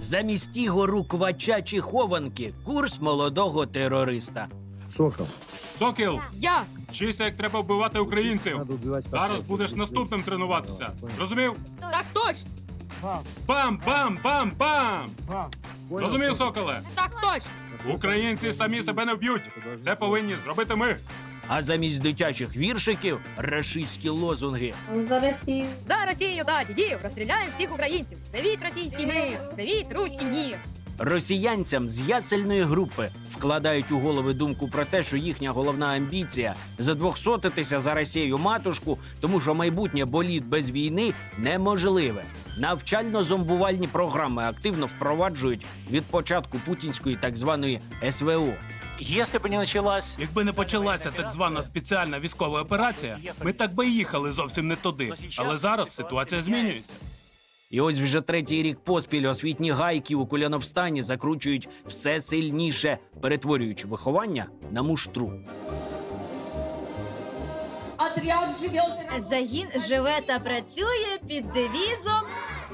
Замість ігору квача чи хованки курс молодого терориста. Сокол. Сокіл, Я! вчися, як треба вбивати українців. Надо Зараз будеш наступним тренуватися. Зрозумів? Так точно! Бам, бам, бам, бам! Зрозумів, соколе? Так точно! Українці самі себе не вб'ють. Це повинні зробити ми. А замість дитячих віршиків рашистські лозунги. За Росію. За Росію та дідів розстріляємо всіх українців! Привіт, російський мир! Привіт, руський мір! Росіянцям з ясельної групи вкладають у голови думку про те, що їхня головна амбіція задвохсотитися за Росію матушку, тому що майбутнє боліт без війни неможливе. Навчально-зомбувальні програми активно впроваджують від початку путінської так званої СВО. Если бы не началась... Якби не почалася так звана спеціальна військова операція, ми так би їхали зовсім не туди. Але зараз ситуація змінюється. І ось вже третій рік поспіль освітні гайки у Куляновстані закручують все сильніше, перетворюючи виховання на муштру. Загін живе та працює під девізом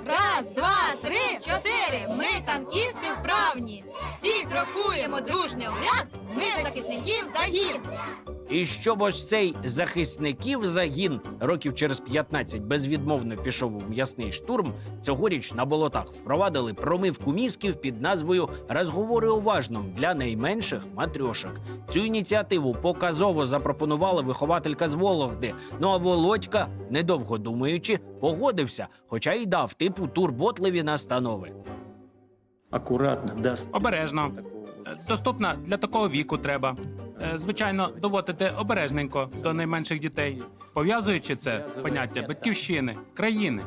Раз, два, три, чотири. Ми танкісти вправні. Всі крокуємо дружньо в ряд. Ми захисників загін. І щоб ось цей захисників загін років через 15 безвідмовно пішов у м'ясний штурм, цьогоріч на болотах впровадили промивку мізків під назвою Розговори уважно для найменших матрьошок. Цю ініціативу показово запропонувала вихователька з Вологди. Ну а Володька, недовго думаючи, погодився, хоча й дав типу турботливі настанови. Аккуратно, даст. Обережно. Е, Доступна для такого віку треба. Е, Звичайно, доводити обережненько до найменших дітей, пов'язуючи це поняття батьківщини, країни,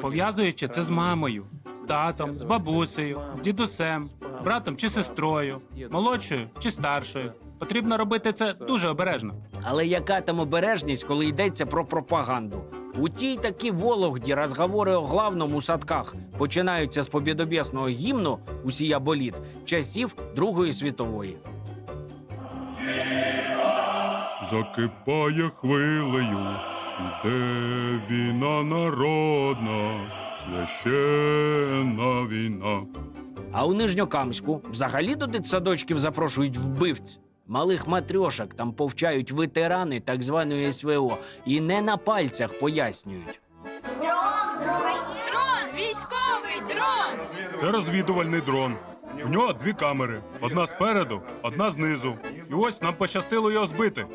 пов'язуючи це з мамою, з татом, з бабусею, з дідусем, братом чи сестрою, молодшою чи старшою. Потрібно робити це дуже обережно. Але яка там обережність, коли йдеться про пропаганду? У тій такі Вологді розговори о главному у садках починаються з побєдобєсного гімну «Усія боліт» часів Другої світової. Закипає хвилею, іде війна народна, священна війна. А у Нижньокамську взагалі до дитсадочків запрошують вбивць. Малих матрьошок там повчають ветерани так званої СВО і не на пальцях пояснюють. Дрон! Військовий дрон! Це розвідувальний дрон. У нього дві камери: одна спереду, одна знизу. І ось нам пощастило його збити.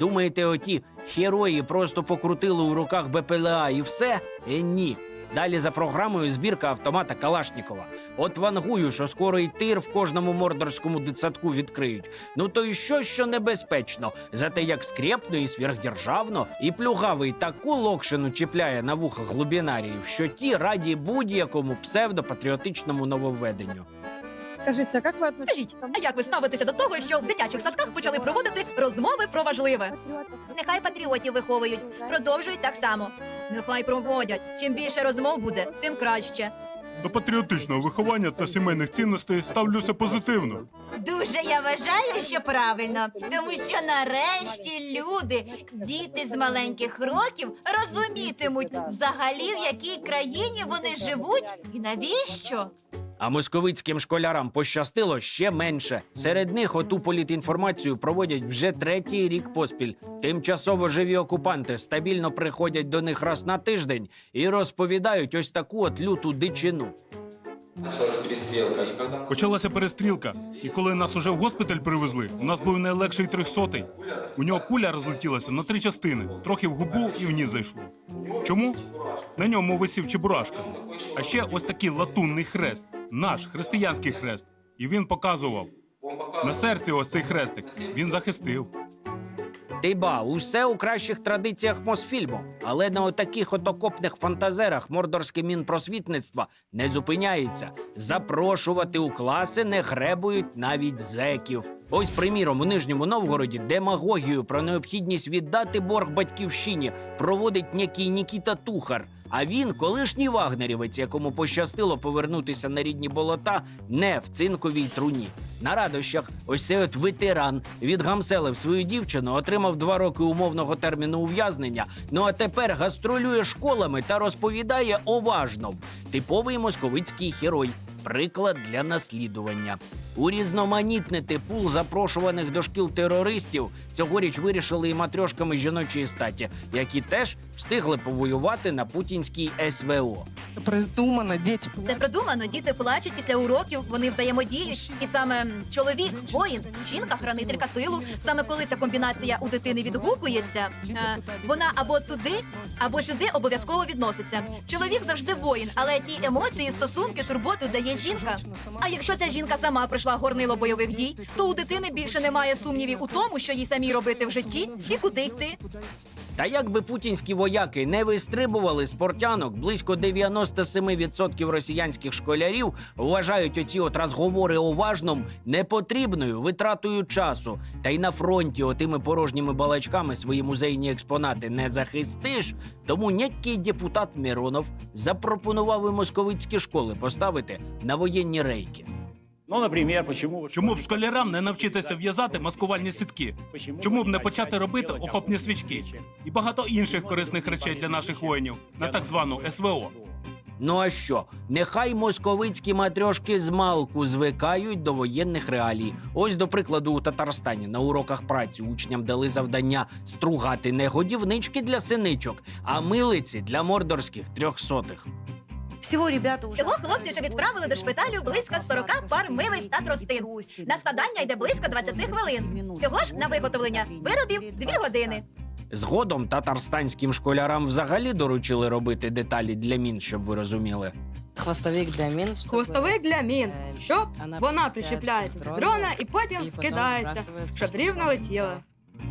Думаєте, оті герої просто покрутили у руках БПЛА і все? Е, ні. Далі за програмою збірка автомата Калашнікова. От вангую, що скоро і тир в кожному мордорському дитсадку відкриють. Ну то й що, що небезпечно. Зате як скрепно і сверхдержавно, і плюгавий таку локшину чіпляє на вуха глубінаріїв, що ті раді будь-якому псевдопатріотичному нововведенню. Скажите, а как вы относитесь Скажіть, а як ви ставитеся до того, що в дитячих садках почали проводити розмови про важливе? Нехай патріотів виховують, продовжують так само. Нехай проводять. Чим більше розмов буде, тим краще. До патріотичного виховання та сімейних цінностей ставлюся позитивно. Дуже я вважаю, що правильно, тому що нарешті люди, діти з маленьких років, розумітимуть взагалі в якій країні вони живуть і навіщо. А московицьким школярам пощастило ще менше. Серед них оту політінформацію проводять вже третій рік поспіль. Тимчасово живі окупанти стабільно приходять до них раз на тиждень і розповідають ось таку от люту дичину. Началась перестрелка, и когда мы Почалася перестрілка, і коли нас уже в госпіталь привезли, у нас був найлегший трьохсотий. У нього куля розлетілася на три частини, трохи в губу і вниз зайшло. Чому? На ньому висів чебурашка. А ще ось такий латунний хрест, наш християнський хрест. І він показував на серці ось цей хрестик. Він захистив. Ти ба, усе у кращих традиціях Мосфільму. Але на отаких от окопних фантазерах мордорське мінпросвітництво не зупиняється. Запрошувати у класи не гребують навіть зеків. Ось, приміром, у Нижньому Новгороді демагогію про необхідність віддати борг батьківщині проводить некий Нікіта Тухар. А він колишній вагнерівець, якому пощастило повернутися на рідні болота не в цинковій труні. На радощах, ось цей от ветеран відгамселив свою дівчину, отримав два роки умовного терміну ув'язнення. Ну а тепер гастролює школами та розповідає оважно. Типовий московицький герой. Приклад для наслідування. Урізноманітнити пул запрошуваних до шкіл терористів цьогоріч вирішили і матрьошками жіночої статі, які теж встигли повоювати на путінській СВО. Придумано, дети. Це продумано. Діти плачуть після уроків, вони взаємодіють. І саме чоловік, воїн, жінка, хранителька тилу. Саме коли ця комбінація у дитини відгукується, е, вона або туди, або сюди обов'язково відноситься. Чоловік завжди воїн, але ті емоції, стосунки, турботу дає жінка. А якщо ця жінка сама пройшла горнило бойових дій, то у дитини більше немає сумнівів у тому, що їй самі робити в житті і куди йти. Та якби путінські вояки не вистрибували з портянок, близько 97% росіянських школярів вважають оці от розговори уважном непотрібною витратою часу. Та й на фронті отими порожніми балачками свої музейні експонати не захистиш. Тому некий депутат Миронов запропонував і московицькі школи поставити на воєнні рейки. Ну, например, почему... Чому б школярам не навчитися в'язати маскувальні сітки? Чому б не почати робити окопні свічки і багато інших корисних речей для наших воїнів на так звану СВО? Ну а що? Нехай московицькі матрьошки з малку звикають до воєнних реалій. Ось, до прикладу, у Татарстані на уроках праці учням дали завдання стругати не годівнички для синичок, а милиці для мордорських трьохсотих. Всего, ребята, уже... Всього хлопців вже відправили до шпиталю близько 40 пар милиць та тростин. На складання йде близько 20 хвилин. Всього ж на виготовлення виробів 2 години. Згодом татарстанським школярам взагалі доручили робити деталі для мін, щоб ви розуміли. Хвостовик для мин. чтобы, Хвостовик для мін, е, щоб вона причіпляється до дрона і потім і потім скидається, щоб рівно щоб- летіла.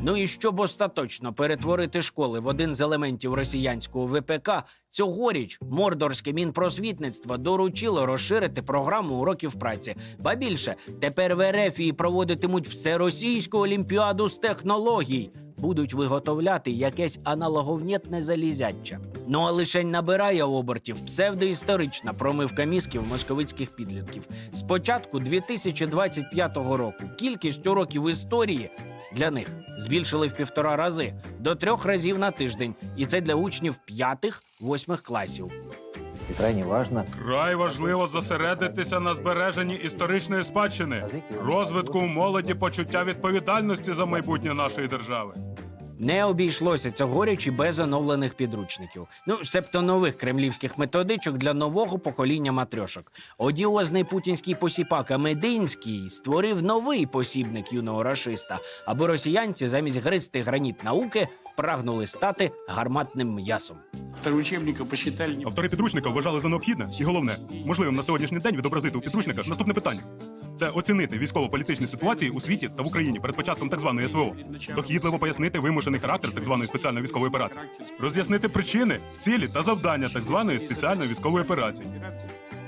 Ну і щоб остаточно перетворити школи в один з елементів росіянського ВПК, цьогоріч мордорське мінпросвітництво доручило розширити програму уроків праці. Ба більше тепер в Ерефії проводитимуть всеросійську олімпіаду з технологій. Будуть виготовляти якесь аналоговнєтне залізяча. Ну а лишень набирає обертів псевдоісторична промивка мізків московицьких підлітків. З початку 2025 року кількість уроків історії для них збільшили в півтора рази до трьох разів на тиждень, і це для учнів п'ятих-восьмих класів. И крайне важно Край важливо зосередитися на збереженні історичної спадщини, розвитку у молоді почуття відповідальності за майбутнє нашої держави. Не обійшлося цьогоріч і без оновлених підручників. Ну, себто нових кремлівських методичок для нового покоління матрьошок. Одіозний путінський посіпака Мединський створив новий посібник юного рашиста, аби росіянці замість гристи граніт науки прагнули стати гарматним м'ясом. Автори підручника вважали за необхідне і головне, можливим на сьогоднішній день відобразити у підручниках наступне питання: це оцінити військово-політичні ситуації у світі та в Україні перед початком так званої СВО, дохідливо пояснити вимушений характер так званої спеціальної військової операції, роз'яснити причини, цілі та завдання так званої спеціальної військової операції.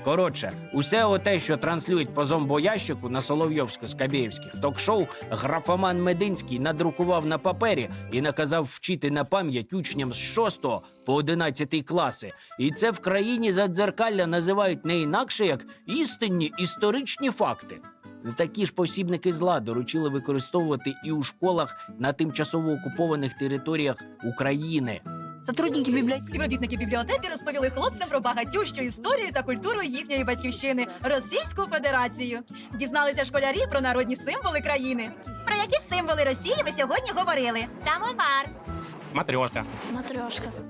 Коротше, усе оте, що транслюють по зомбоящику на Соловйовсько-Скабєєвських ток-шоу, графоман Мединський надрукував на папері і наказав вчити на пам'ять учням з 6 по 11 класи. І це в країні задзеркалля називають не інакше як істинні історичні факти. Ну, Такі ж посібники зла доручили використовувати і у школах на тимчасово окупованих територіях України. Сотрудники бібліотеки. Співробітники бібліотеки розповіли хлопцям про багатющу історію та культуру їхньої батьківщини Російську Федерацію. Дізналися школярі про народні символи країни. Про які символи Росії ви сьогодні говорили? Самовар. Матрьошка.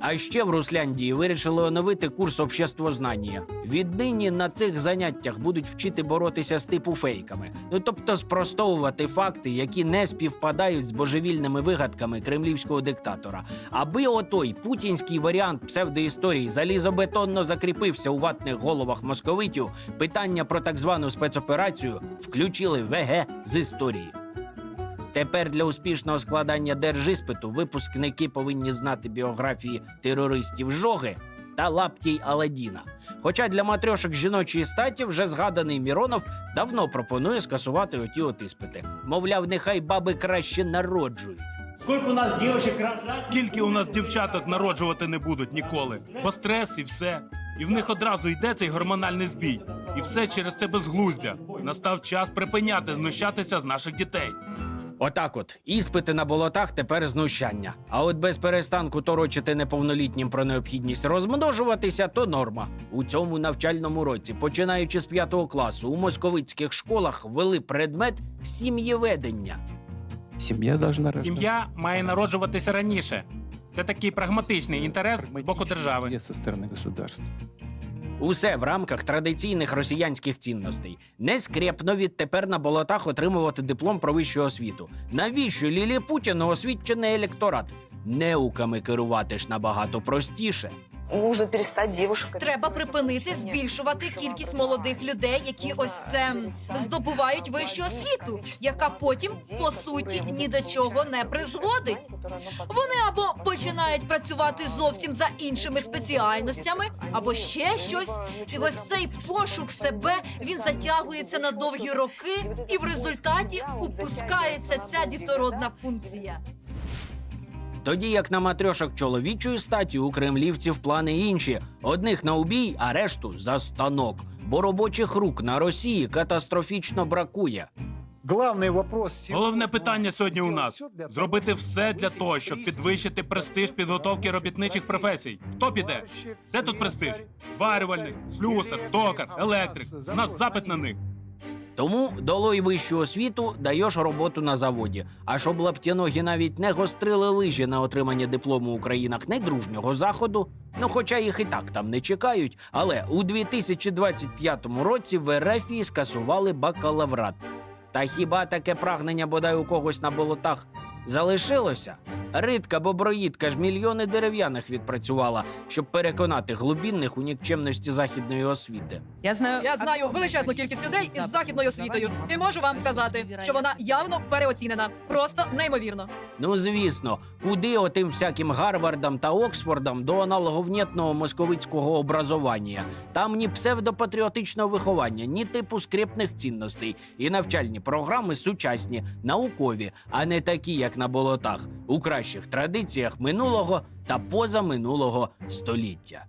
А ще в Русляндії вирішили оновити курс обществознання. Віднині на цих заняттях будуть вчити боротися з типу фейками, ну тобто спростовувати факти, які не співпадають з божевільними вигадками кремлівського диктатора. Аби отой путінський варіант псевдоісторії залізобетонно закріпився у ватних головах московитів, питання про так звану спецоперацію включили в ЕГЕ з історії. Тепер для успішного складання держіспиту випускники повинні знати біографії терористів жоги та лаптій Аладдіна. Хоча для матрьошок жіночої статі вже згаданий Міронов давно пропонує скасувати оті от іспити. Мовляв, нехай баби краще народжують. Сколько у нас девочек рожать? Скільки у нас дівчаток народжувати не будуть ніколи, бо стрес і все. І в них одразу йде цей гормональний збій. І все через це безглуздя. Настав час припиняти знущатися з наших дітей. Отак от, іспити на болотах тепер знущання. А от без перестанку торочити неповнолітнім про необхідність розмножуватися то норма. У цьому навчальному році, починаючи з п'ятого класу, у московицьких школах ввели предмет сім'єведення. Семья должна. Сім'я має народжуватися раніше. Це такий прагматичний інтерес з боку держави. Со стороны государства. Усе в рамках традиційних росіянських цінностей. Не скрепно відтепер на болотах отримувати диплом про вищу освіту. Навіщо Лілі Путіну освічений електорат? Неуками керувати ж набагато простіше. Нужно перестать девушек. Треба припинити збільшувати кількість молодих людей, які ось це здобувають вищу освіту, яка потім по суті ні до чого не призводить. Вони або починають працювати зовсім за іншими спеціальностями, або ще щось. І ось цей пошук себе він затягується на довгі роки, і в результаті упускається ця дітородна функція. Тоді як на матрьошок чоловічої статі у кремлівців плани інші: одних на убій, а решту за станок. Бо робочих рук на Росії катастрофічно бракує. Головне питання сьогодні у нас зробити все для того, щоб підвищити престиж підготовки робітничих професій. Хто піде? Де тут престиж? Зварювальник, слюсар, токар, електрик. У нас запит на них. Тому долой вищу освіту даєш роботу на заводі. А щоб лаптяногі навіть не гострили лижі на отримання диплому у країнах недружнього заходу. Ну, хоча їх і так там не чекають. Але у 2025 році в Ерефії скасували бакалаврат. Та хіба таке прагнення бодай у когось на болотах залишилося? Ридка боброїдка ж мільйони дерев'яних відпрацювала, щоб переконати глубінних у нікчемності західної освіти. Я знаю. Я знаю величезну кількість людей із західною освітою, і можу вам сказати, що вона явно переоцінена, просто неймовірно. Ну, звісно, куди отим всяким Гарвардам та Оксфордам до аналоговнєтного московицького образування. Там ні псевдопатріотичного виховання, ні типу скрепних цінностей, і навчальні програми сучасні, наукові, а не такі, як на болотах, у кращих традиціях минулого та позаминулого століття.